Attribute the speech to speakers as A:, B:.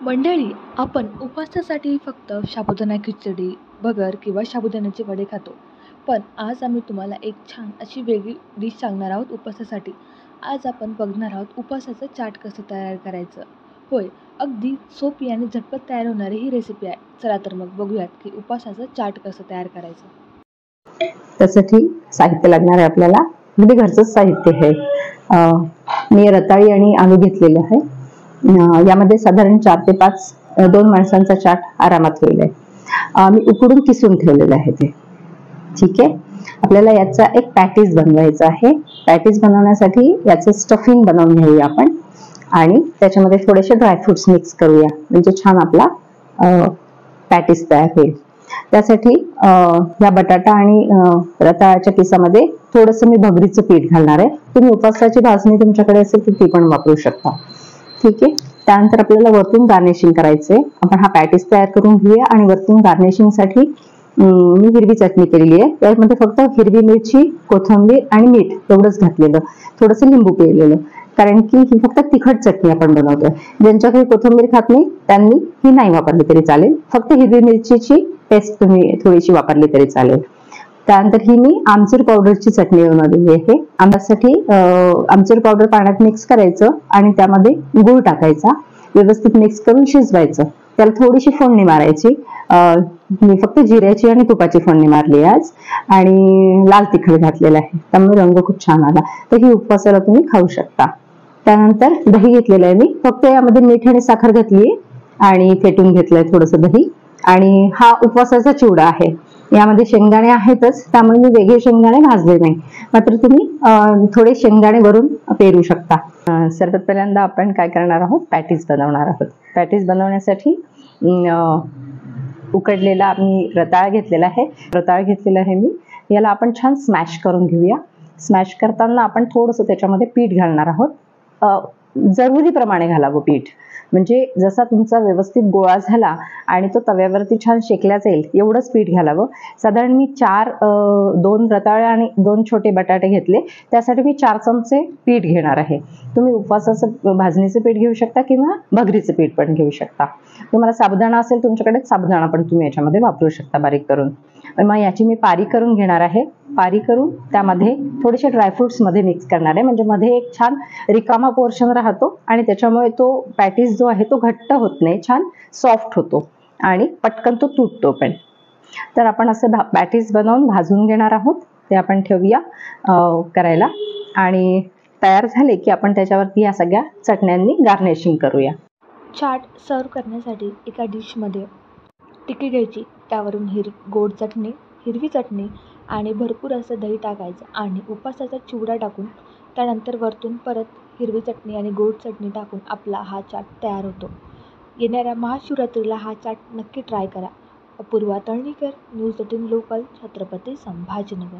A: मंडळी आपण उपवासासाठी फक्त साबुदाणा खिचडी भगर किंवा साबुदाण्याचे वडे खातो. पण आज आम्ही तुम्हाला एक छान अशी वेगळी डिश सांगणार आहोत उपवासासाठी. आज आपण बघणार आहोत उपवासाचं चाट कसं तयार करायचं. होय अगदी सोपी आणि झटपट तयार होणारी ही रेसिपी आहे. चला तर मग बघूयात की उपवासाचं चाट कसं तयार करायचं.
B: त्यासाठी साहित्य लागणार आहे आपल्याला. म्हणजे घरचंच साहित्य आहे. मी रताळी आणि आलू घेतलेले आहे. यामध्ये साधारण चार ते पाच दोन माणसांचा चाट आरामात होईल. आहे मी उकडून किसून ठेवलेलं आहे ते. ठीक आहे? आपल्याला याचा एक पॅटीस बनवायचा आहे. पॅटीस बनवण्यासाठी याचं स्टफिंग बनवून घेऊया आपण. आणि त्याच्यामध्ये थोडेसे ड्रायफ्रुट्स मिक्स करूया. म्हणजे छान आपला पॅटीस तयार होईल. त्यासाठी या बटाटा आणि रताळ्याच्या किसामध्ये थोडंसं मी भगरीचं पीठ घालणार आहे. तुम्ही उपासाची भाजणी तुमच्याकडे असेल तर ती पण वापरू शकता. ठीक आहे. त्यानंतर आपल्याला वरतून गार्निशिंग करायचंय. आपण हा पॅटीस तयार करून घेऊया आणि वरतून गार्निशिंगसाठी मी हिरवी चटणी केलेली आहे. त्यामध्ये फक्त हिरवी मिरची कोथिंबीर आणि मीठ एवढंच घातलेलं. थोडस लिंबू पिळलेलं. कारण की ही फक्त तिखट चटणी आपण बनवतोय. ज्यांच्याकडे कोथिंबीर खात नाही त्यांनी ही नाही वापरली तरी चालेल. फक्त हिरवी मिरचीची पेस्ट तुम्ही थोडीशी वापरली तरी चालेल. त्यानंतर ही मी आमचूर पावडरची चटणी बनवलेली आहे. आंब्यासाठी आमचूर पावडर पाण्यात मिक्स करायचं आणि त्यामध्ये गूळ टाकायचा. व्यवस्थित मिक्स करून शिजवायचं. त्याला थोडीशी फोडणी मारायची. मी फक्त जिऱ्याची आणि तुपाची फोडणी मारली आज. आणि लाल तिखट घातलेला आहे. त्यामुळे रंग खूप छान आला. तर ही उपवासाला तुम्ही खाऊ शकता. त्यानंतर दही घेतलेलं आहे मी. फक्त यामध्ये मीठ आणि साखर घातली आणि फेटून घेतलंय थोडंसं दही. आणि हा उपवासाचा चिवडा आहे. यामध्ये शेंगदाणे आहेतच त्यामुळे मी वेगळे शेंगदाणे भाजले नाही. मात्र तुम्ही थोडे शेंगदाणे वरून पेरू शकता. सर्वात पहिल्यांदा आपण काय करणार आहोत? पॅटीज बनवणार आहोत. पॅटीज बनवण्यासाठी उकडलेला आम्ही रताळ घेतलेला आहे. रताळ घेतलेला आहे मी. याला आपण छान स्मॅश करून घेऊया. स्मॅश करताना आपण थोडंसं त्याच्यामध्ये पीठ घालणार आहोत. जरुरीप्रमाणे घालावं पीठ. म्हणजे जसा तुमचा व्यवस्थित गोळा झाला आणि तो तव्यावरती छान शेकला जाईल एवढंच पीठ घालावं साधारण मी चार दोन रताळे आणि दोन छोटे बटाटे घेतले. त्यासाठी मी चार चमचे पीठ घेणार आहे. तुम्ही उपवासाचं भाजणीचं पीठ घेऊ शकता किंवा भगरीचं पीठ पण घेऊ शकता. तुम्हाला साबुदाणा असेल तुमच्याकडे साबुदाणा पण तुम्ही याच्यामध्ये वापरू शकता बारीक करून. मग याची मी पारी करून घेणार आहे. पारी करून त्यामध्ये थोडेसे ड्रायफ्रुट्समध्ये मिक्स करणार आहे. म्हणजे मध्ये एक छान रिकामा पोर्शन राहतो आणि त्याच्यामुळे तो पॅटीस जो आहे तो घट्ट होत नाही छान सॉफ्ट होतो आणि पटकन तो तुटतो पण. तर आपण असे पॅटीस बनवून भाजून घेणार आहोत. ते आपण ठेवूया करायला. आणि तयार झाले की आपण त्याच्यावरती या सगळ्या चटण्यांनी गार्निशिंग करूया.
A: चाट सर्व करण्यासाठी एका डिशमध्ये टिकी घ्यायची. त्यावरून हिर गोड चटणी हिरवी चटणी आणि भरपूर असं दही टाकायचं आणि उपासाचा चिवडा टाकून त्यानंतर वरतून परत हिरवी चटणी आणि गोड चटणी टाकून आपला हा चाट तयार होतो. येणाऱ्या महाशिवरात्रीला हा चाट नक्की ट्राय करा. Apurva Talnikar news eighteen local Chhatrapati Sambhajinagar.